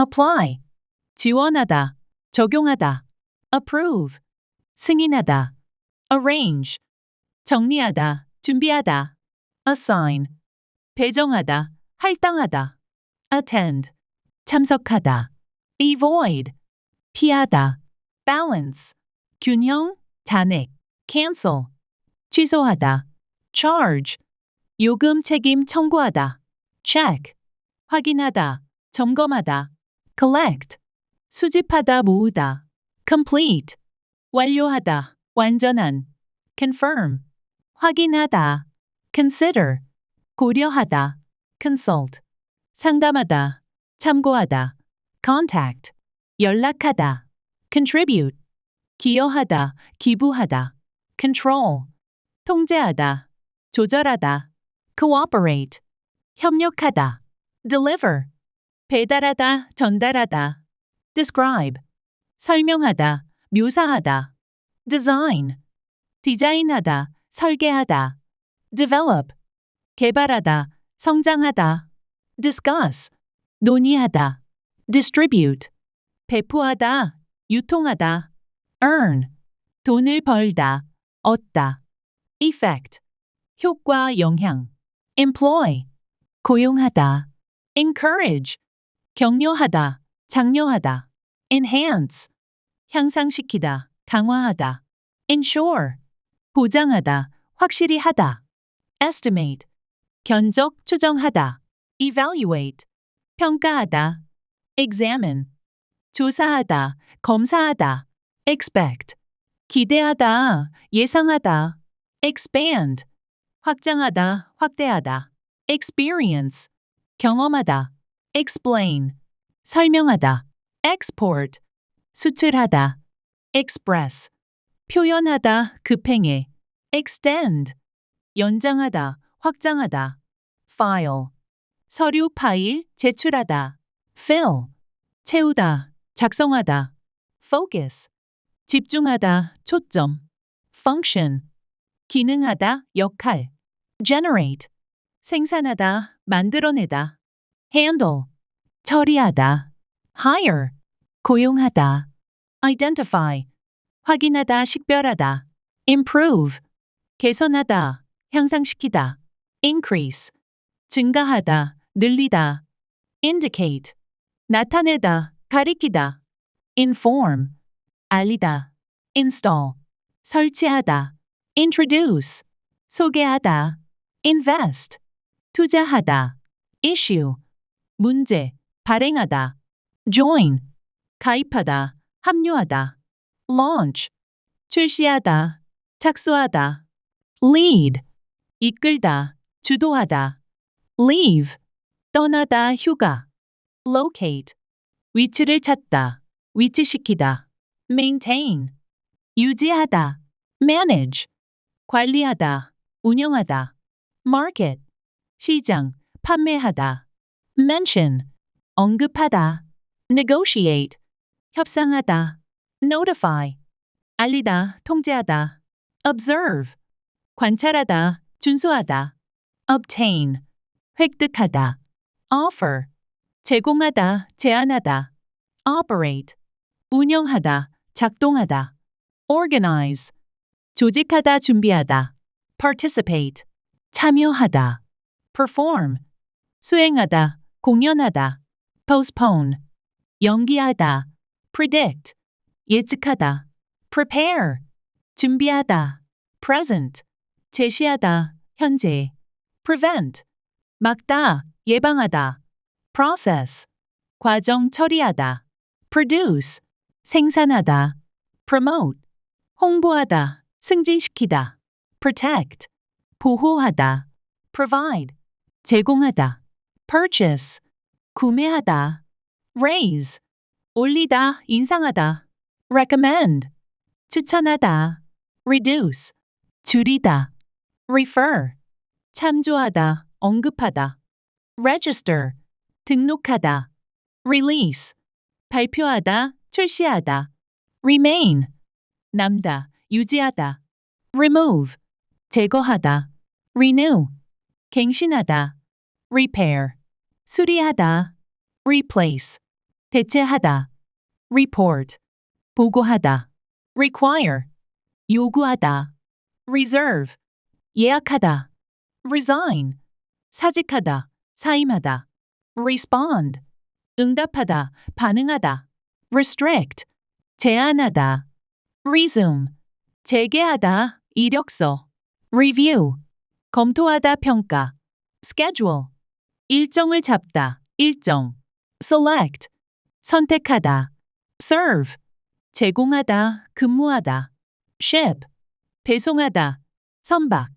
apply, 지원하다, 적용하다, approve, 승인하다, arrange, 정리하다, 준비하다, assign, 배정하다, 할당하다, attend, 참석하다, avoid, 피하다, balance, 균형, 잔액, cancel, 취소하다, charge, 요금 책임 청구하다, check, 확인하다, 점검하다, collect, 수집하다 모으다, complete, 완료하다, 완전한, confirm, 확인하다, consider, 고려하다, consult, 상담하다, 참고하다, contact, 연락하다, contribute, 기여하다, 기부하다, control, 통제하다, 조절하다, cooperate, 협력하다, deliver, 배달하다, 전달하다, describe, 설명하다, 묘사하다, design, 디자인하다, 설계하다, develop, 개발하다, 성장하다, discuss, 논의하다, distribute, 배포하다, 유통하다, earn, 돈을 벌다, 얻다, effect, 효과, 영향, employ, 고용하다, encourage, 격려하다, 장려하다, enhance, 향상시키다, 강화하다, ensure, 보장하다, 확실히 하다, estimate, 견적, 추정하다, evaluate, 평가하다, examine, 조사하다, 검사하다, expect, 기대하다, 예상하다, expand, 확장하다, 확대하다, experience, 경험하다, explain, 설명하다, export, 수출하다, express, 표현하다, 급행해, extend, 연장하다, 확장하다, file, 서류 파일, 제출하다, fill, 채우다, 작성하다, focus, 집중하다, 초점, function, 기능하다, 역할, generate, 생산하다, 만들어내다, handle, 처리하다, hire, 고용하다, identify, 확인하다, 식별하다, improve, 개선하다, 향상시키다, increase, 증가하다, 늘리다, indicate, 나타내다, 가리키다, inform, 알리다, install, 설치하다, introduce, 소개하다, invest, 투자하다, issue, 문제, 발행하다, join, 가입하다, 합류하다, launch, 출시하다, 착수하다, lead, 이끌다, 주도하다, leave, 떠나다, 휴가, locate, 위치를 찾다, 위치시키다, maintain, 유지하다, manage, 관리하다, 운영하다, market, 시장, 판매하다, mention, 언급하다, negotiate, 협상하다, notify, 알리다, 통제하다, observe, 관찰하다, 준수하다, obtain, 획득하다, offer, 제공하다, 제안하다, operate, 운영하다, 작동하다, organize, 조직하다, 준비하다, participate, 참여하다, perform, 수행하다, 공연하다, postpone, 연기하다, predict, 예측하다, prepare, 준비하다, present, 제시하다, 현재, prevent, 막다, 예방하다, process, 과정 처리하다, produce, 생산하다, promote, 홍보하다, 승진시키다, protect, 보호하다, provide, 제공하다, purchase, 구매하다, raise, 올리다, 인상하다, recommend, 추천하다, reduce, 줄이다, refer, 참조하다, 언급하다, register, 등록하다, release, 발표하다, 출시하다, remain, 남다, 유지하다, remove, 제거하다, renew, 갱신하다, repair, 수리하다, replace, 대체하다. report. 보고하다. require. 요구하다. reserve. 예약하다. resign. 사직하다. 사임하다. respond. 응답하다. 반응하다. restrict. 제한하다. resume. 재개하다. 이력서. review. 검토하다 평가. schedule. 일정을 잡다. 일정. select. 선택하다. serve. 제공하다. 근무하다. ship. 배송하다. 선박.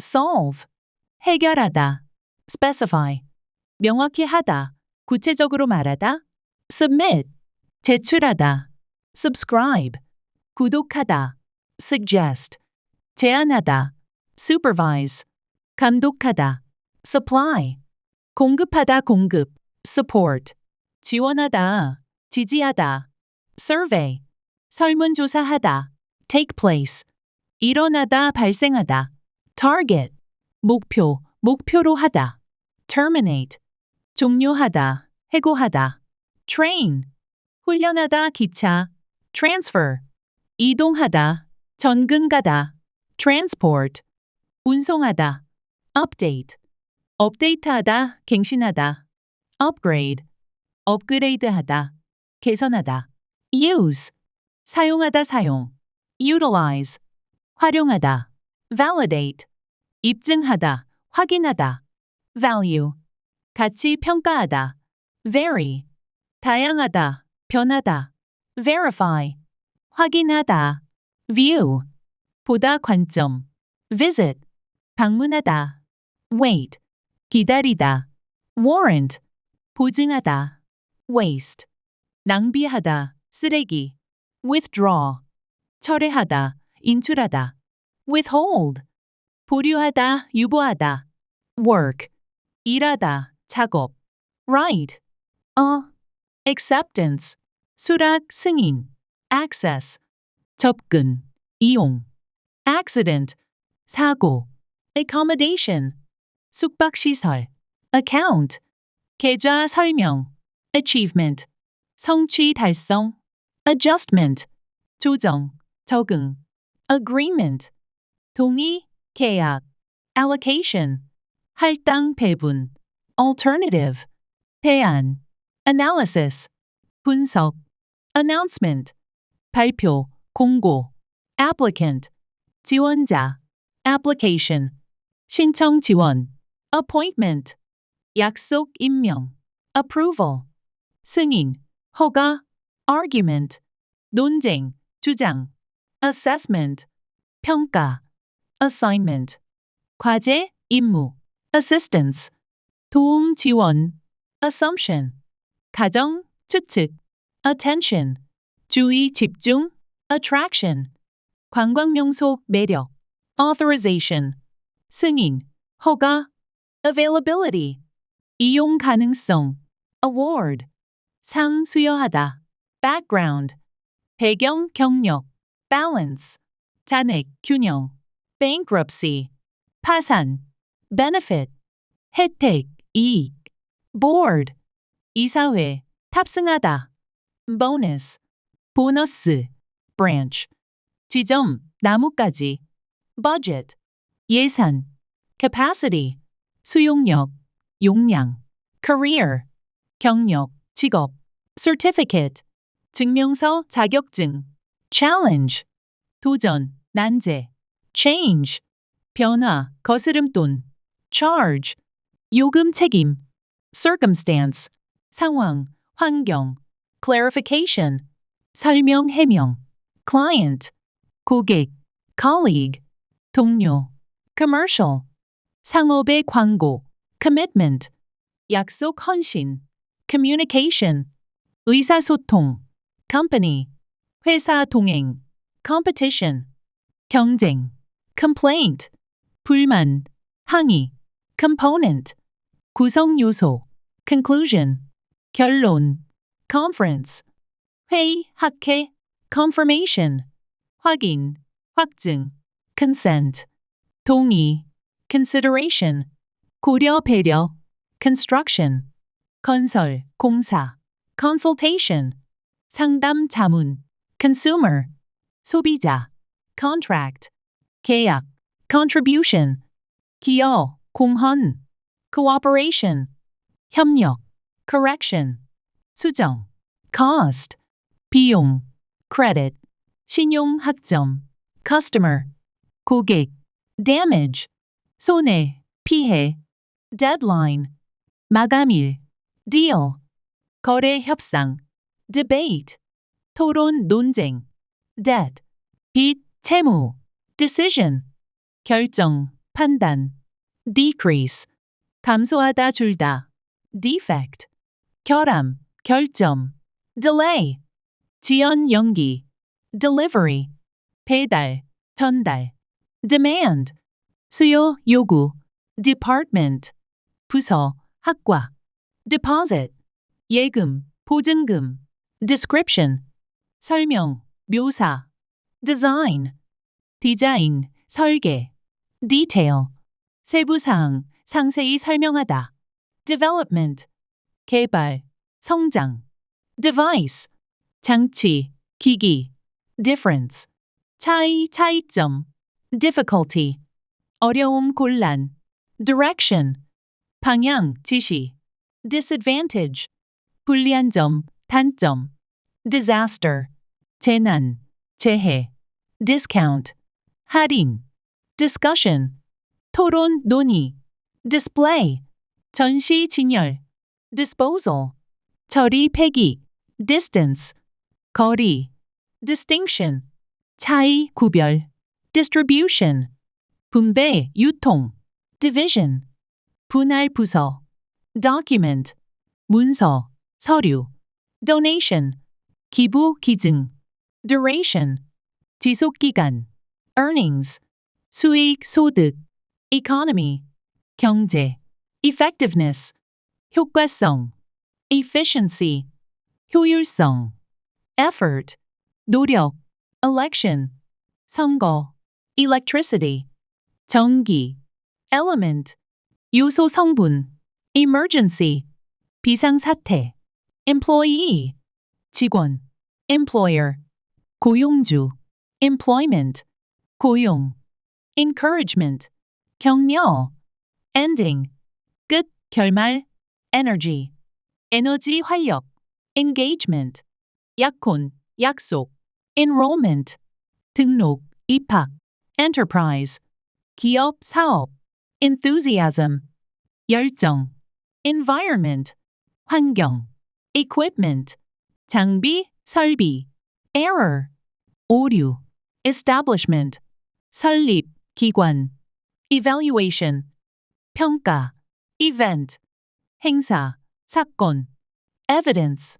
solve. 해결하다. specify. 명확히 하다. 구체적으로 말하다. submit. 제출하다. subscribe. 구독하다. suggest. 제안하다. supervise. 감독하다. supply. 공급하다 공급. support. 지원하다. 지지하다. survey. 설문조사하다. take place. 일어나다 발생하다. target. 목표, 목표로 하다. terminate. 종료하다, 해고하다. train. 훈련하다 기차. transfer. 이동하다, 전근 가다. transport. 운송하다. update. 업데이트하다, 갱신하다. upgrade. 업그레이드하다. 개선하다. use. 사용하다 사용. utilize. 활용하다. validate. 입증하다, 확인하다. value. 가치 평가하다. vary. 다양하다, 변하다. verify. 확인하다. view. 보다 관점. visit. 방문하다. wait. 기다리다. warrant. 보증하다. waste. 낭비하다. 쓰레기. withdraw. 철회하다. 인출하다. withhold. 보류하다, 유보하다. work. 일하다, 작업. write. 어. acceptance. 수락, 승인. access. 접근, 이용. accident. 사고. accommodation. 숙박시설. account. 계좌 설명. achievement. 성취 달성. adjustment. 조정, 적응. agreement. 동의, 계약. allocation. 할당 배분. alternative. 대안. analysis. 분석. announcement. 발표, 공고. applicant. 지원자. application. 신청 지원. appointment. 약속 임명. approval. 승인, 허가. argument. 논쟁, 주장. assessment. 평가. assignment. 과제, 임무. assistance. 도움 지원. assumption. 가정, 추측. attention. 주의 집중. attraction. 관광명소 매력. authorization. 승인, 허가. availability. 이용 가능성. award. 상 수여하다. background. 배경 경력. balance. 잔액 균형. bankruptcy. 파산. benefit. 혜택, 이익. board. 이사회. 탑승하다. bonus. 보너스. branch. 지점, 나뭇가지. budget. 예산. capacity. 수용력, 용량. career. 경력, 직업. certificate. 증명서, 자격증. challenge. 도전, 난제. change. 변화, 거스름돈. charge. 요금 책임. circumstance. 상황, 환경. clarification. 설명, 해명. client. 고객. colleague. 동료. commercial. 상업의 광고. commitment. 약속, 헌신. communication. 의사소통. company. 회사 동행. competition. 경쟁. complaint. 불만. 항의. component. 구성 요소. conclusion. 결론. conference. 회의, 학회. confirmation. 확인, 확증. consent. 동의. consideration. 고려 배려. construction. 건설, 공사. consultation, 상담 자문, consumer, 소비자, contract, 계약, contribution, 기여, 공헌, cooperation, 협력, correction, 수정, cost, 비용, credit, 신용 학점, customer, 고객, damage, 손해, 피해, deadline, 마감일, deal, 거래 협상, debate, 토론 논쟁, debt, 빚, 채무, decision, 결정, 판단, decrease, 감소하다 줄다, defect, 결함, 결점, delay, 지연 연기, delivery, 배달, 전달, demand, 수요 요구, department, 부서, 학과, deposit, 예금, 보증금, description, 설명, 묘사, design, 디자인, 설계, detail, 세부사항, 상세히 설명하다, development, 개발, 성장, device, 장치, 기기, difference, 차이, 차이점, difficulty, 어려움, 곤란, direction, 방향, 지시, disadvantage, 불리한 점, 단점, disaster, 재난, 재해, discount, 할인, discussion, 토론, 논의, display, 전시, 진열, disposal, 처리, 폐기, distance, 거리, distinction, 차이, 구별, distribution, 분배, 유통, division, 분할 부서, document, 문서, 서류, donation, 기부, 기증, duration, 지속기간, earnings, 수익, 소득, economy, 경제, effectiveness, 효과성, efficiency, 효율성, effort, 노력, election, 선거, electricity, 전기, element, 요소 성분, emergency, 비상사태, employee, 직원, employer, 고용주, employment, 고용, encouragement, 격려, ending, 끝, 결말, energy, 에너지 활력, engagement, 약혼, 약속, enrollment, 등록, 입학, enterprise, 기업, 사업, enthusiasm, 열정, environment, 환경, equipment, 장비, 설비, error, 오류, establishment, 설립, 기관, evaluation, 평가, event, 행사, 사건, evidence,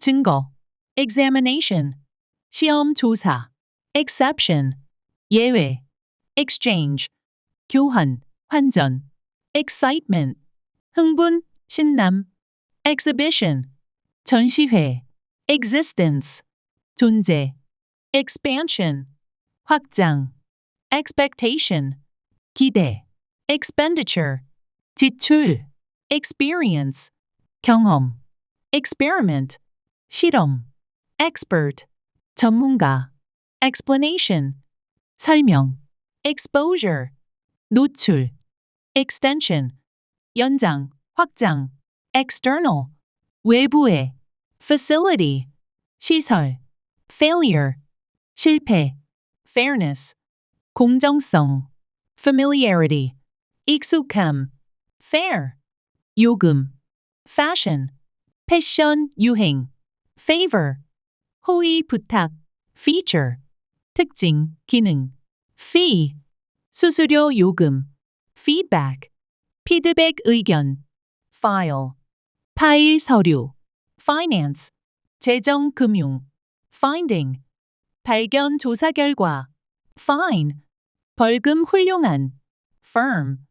증거, examination, 시험 조사, exception, 예외, exchange, 교환, 환전, excitement, 흥분, 신남, exhibition, 전시회, existence, 존재, expansion, 확장, expectation, 기대, expenditure, 지출, experience, 경험, experiment, 실험, expert, 전문가, explanation, 설명, exposure, 노출, extension, 연장, 확장, external, 외부의, facility, 시설, failure, 실패, fairness, 공정성, familiarity, 익숙함, fair, 요금, fashion, 패션, 유행, favor, 호의, 부탁, feature, 특징, 기능, fee, 수수료, 요금, feedback, 피드백, 의견, file, 파일, 서류, finance, 재정, 금융, finding, 발견, 조사 결과, fine, 벌금, 훌륭한, firm,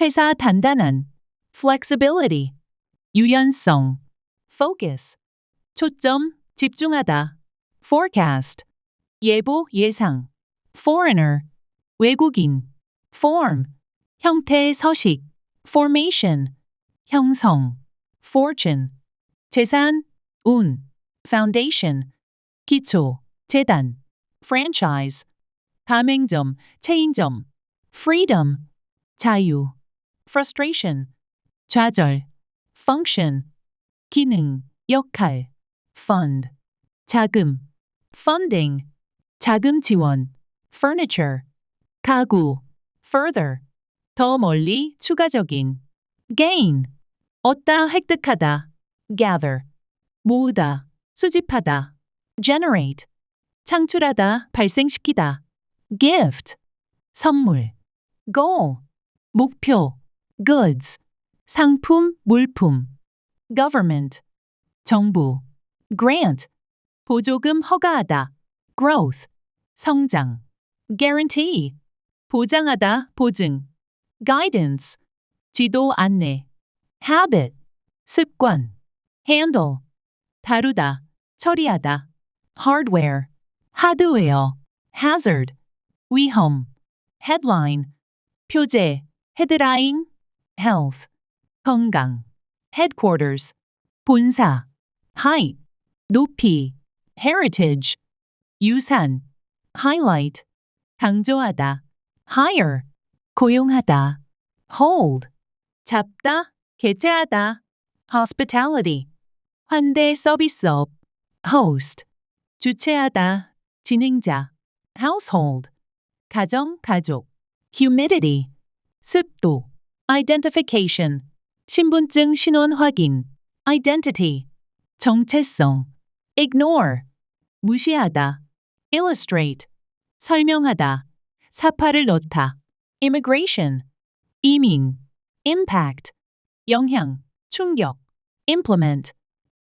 회사, 단단한, flexibility, 유연성, focus, 초점, 집중하다, forecast, 예보, 예상, foreigner, 외국인, form, 형태, 서식, formation, 형성, fortune, 재산, 운, foundation, 기초, 재단, franchise, 가맹점, 체인점, freedom, 자유, frustration, 좌절, function, 기능, 역할, fund, 자금, funding, 자금 지원, furniture, 가구, further, 더 멀리 추가적인, gain, 얻다 획득하다, gather, 모으다, 수집하다, generate, 창출하다, 발생시키다, gift, 선물, goal, 목표, goods, 상품, 물품, government, 정부, grant, 보조금 허가하다, growth, 성장, guarantee, 보장하다, 보증, guidance, 지도 안내, habit, 습관, handle, 다루다, 처리하다, hardware, 하드웨어, hazard, 위험, headline, 표제, 헤드라인, health, 건강, headquarters, 본사, height, 높이, heritage, 유산, highlight, 강조하다, hire, 고용하다, hold, 잡다, 개최하다, hospitality, 환대 서비스업, host, 주최하다, 진행자, household, 가정, 가족, humidity, 습도, identification, 신분증 신원 확인, identity, 정체성, ignore, 무시하다, illustrate, 설명하다, 사파를 넣다, immigration, 이민, impact, 영향, 충격, implement,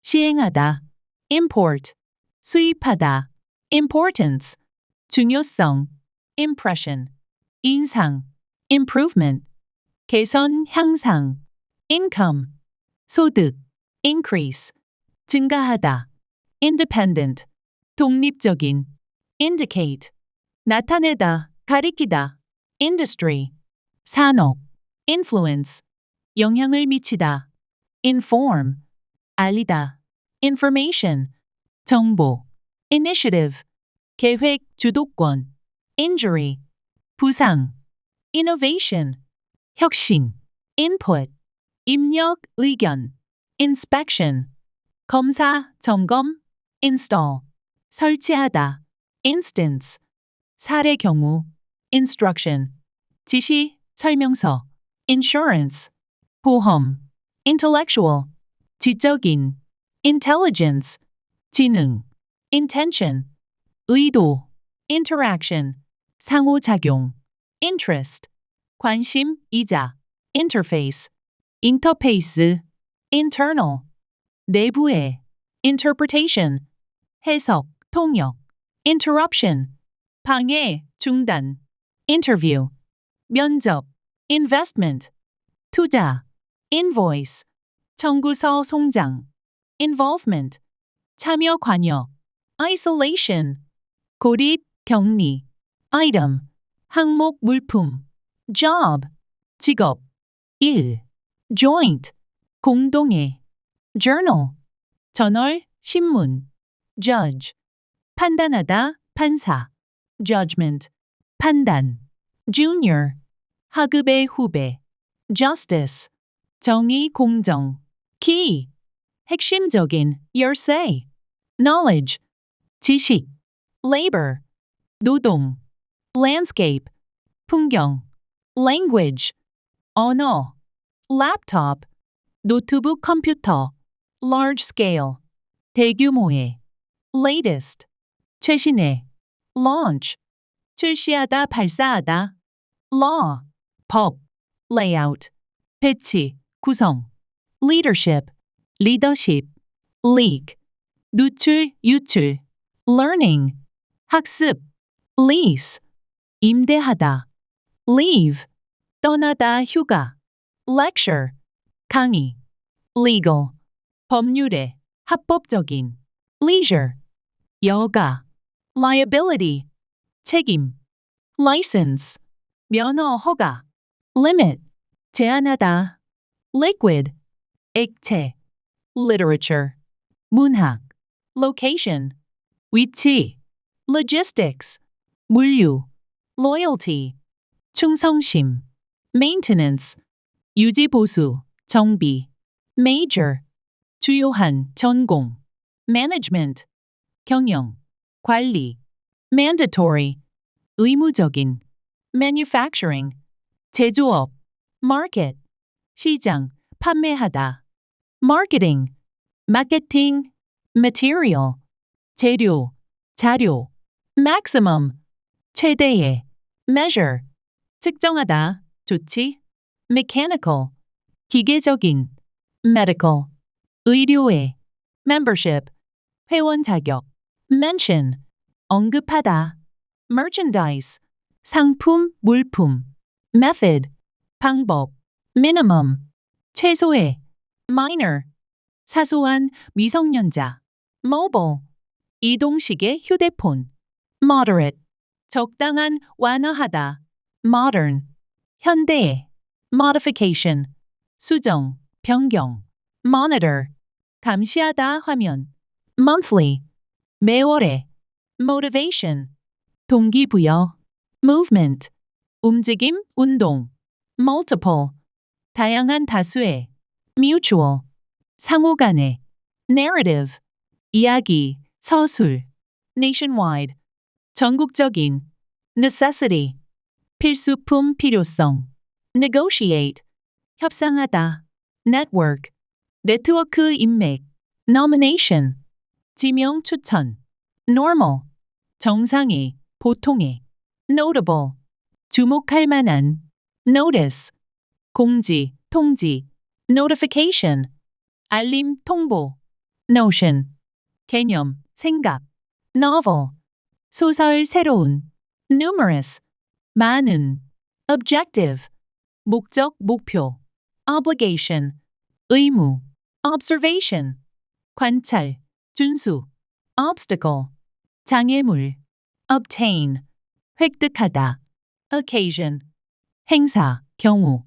시행하다, import, 수입하다, importance, 중요성, impression, 인상, improvement, 개선, 향상, income, 소득, increase, 증가하다, independent, 독립적인, indicate, 나타내다, 가리키다, industry, 산업, influence, 영향을 미치다, inform, 알리다, information, 정보, initiative, 계획, 주도권, injury, 부상, innovation, 혁신, input, 입력, 의견, inspection, 검사, 점검, install, 설치하다, instance, 사례 경우, instruction, 지시, 설명서, insurance, 보험, intellectual, 지적인, intelligence, 지능, intention, 의도, interaction, 상호작용, interest, 관심, 이자, interface, 인터페이스, internal, 내부의, interpretation, 해석, 통역, interruption, 방해, 중단, interview, 면접, investment, 투자, invoice, 청구서 송장, involvement, 참여 관여, isolation, 고립, 격리, item, 항목 물품, job, 직업, 일, joint, 공동의, journal, 저널, 신문, judge, 판단하다, 판사, judgment, 판단, junior, 하급의 후배, justice, 정의, 공정, key, 핵심적인, your say, knowledge, 지식, labor, 노동, landscape, 풍경, language, 언어, laptop, 노트북 컴퓨터, large scale, 대규모의, latest, 최신의, launch, 출시하다, 발사하다, law, 법, layout, 배치, 구성, leadership, leadership, leak, 누출, 유출, learning, 학습, lease, 임대하다, leave, 떠나다, 휴가, lecture, 강의, legal, 법률에, 합법적인, leisure, 여가, liability, 책임, license, 면허 허가, limit, 제한하다, liquid, 액체, literature, 문학, location, 위치, logistics, 물류, loyalty, 충성심, maintenance, 유지 보수, 정비, major, 주요한 전공, management, 경영, 관리, mandatory, 의무적인, manufacturing, 제조업, market, 시장, 판매하다, marketing, marketing, material, 재료, 자료, maximum, 최대의, measure, 측정하다, 조치, mechanical, 기계적인, medical, 의료의, membership, 회원 자격, mention, 언급하다, merchandise, 상품, 물품, method, 방법, minimum, 최소의, minor, 사소한 미성년자, mobile, 이동식의 휴대폰, moderate, 적당한 완화하다, modern, 현대의, modification, 수정, 변경, monitor, 감시하다 화면, monthly, 매월의, motivation, 동기부여, movement, 움직임, 운동, multiple, 다양한 다수의, mutual, 상호 간의, narrative, 이야기, 서술, nationwide, 전국적인, necessity, 필수품 필요성, negotiate, 협상하다, network, 네트워크 인맥, nomination, 지명 추천, normal, 정상의, 보통의, notable, 주목할 만한, notice, 공지, 통지, notification, 알림, 통보, notion, 개념, 생각, novel, 소설, 새로운, numerous, 많은, objective, 목적, 목표, obligation, 의무, observation, 관찰, 준수, obstacle, 장애물, obtain, 획득하다, occasion, 행사, 경우,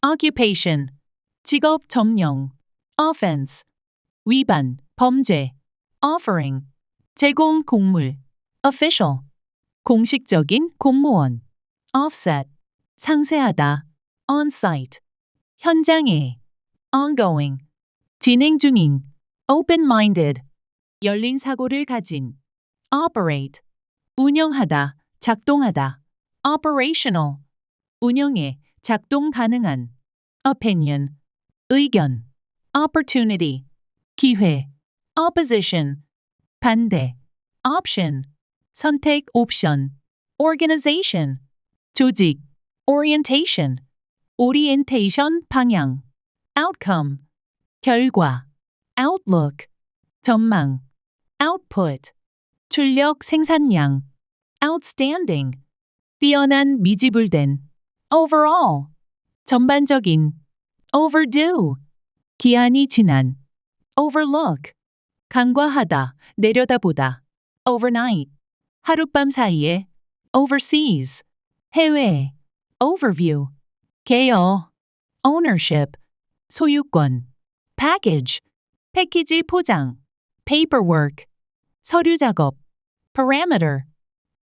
occupation, 직업 점령, offense, 위반, 범죄, offering, 제공 곡물, official, 공식적인 공무원, offset, 상세하다, on-site, 현장에, ongoing, 진행 중인, open-minded, 열린 사고를 가진, operate, 운영하다, 작동하다, operational, 운영에 작동 가능한, opinion, 의견, opportunity, 기회, opposition, 반대, option, 선택 옵션, organization, 조직, orientation, orientation 방향, outcome, 결과, outlook, 전망, output, 출력 생산량, outstanding, 뛰어난 미지불된, overall, 전반적인, overdue, 기한이 지난, overlook, 간과하다, 내려다보다, overnight, 하룻밤 사이에, overseas, 해외, overview, 개요, ownership, 소유권, package, 패키지 포장, paperwork, 서류 작업, parameter,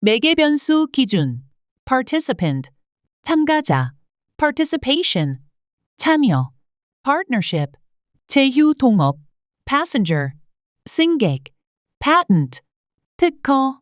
매개 변수 기준, participant, 참가자, participation, 참여, partnership, 제휴 동업, passenger, 승객, patent, 특허,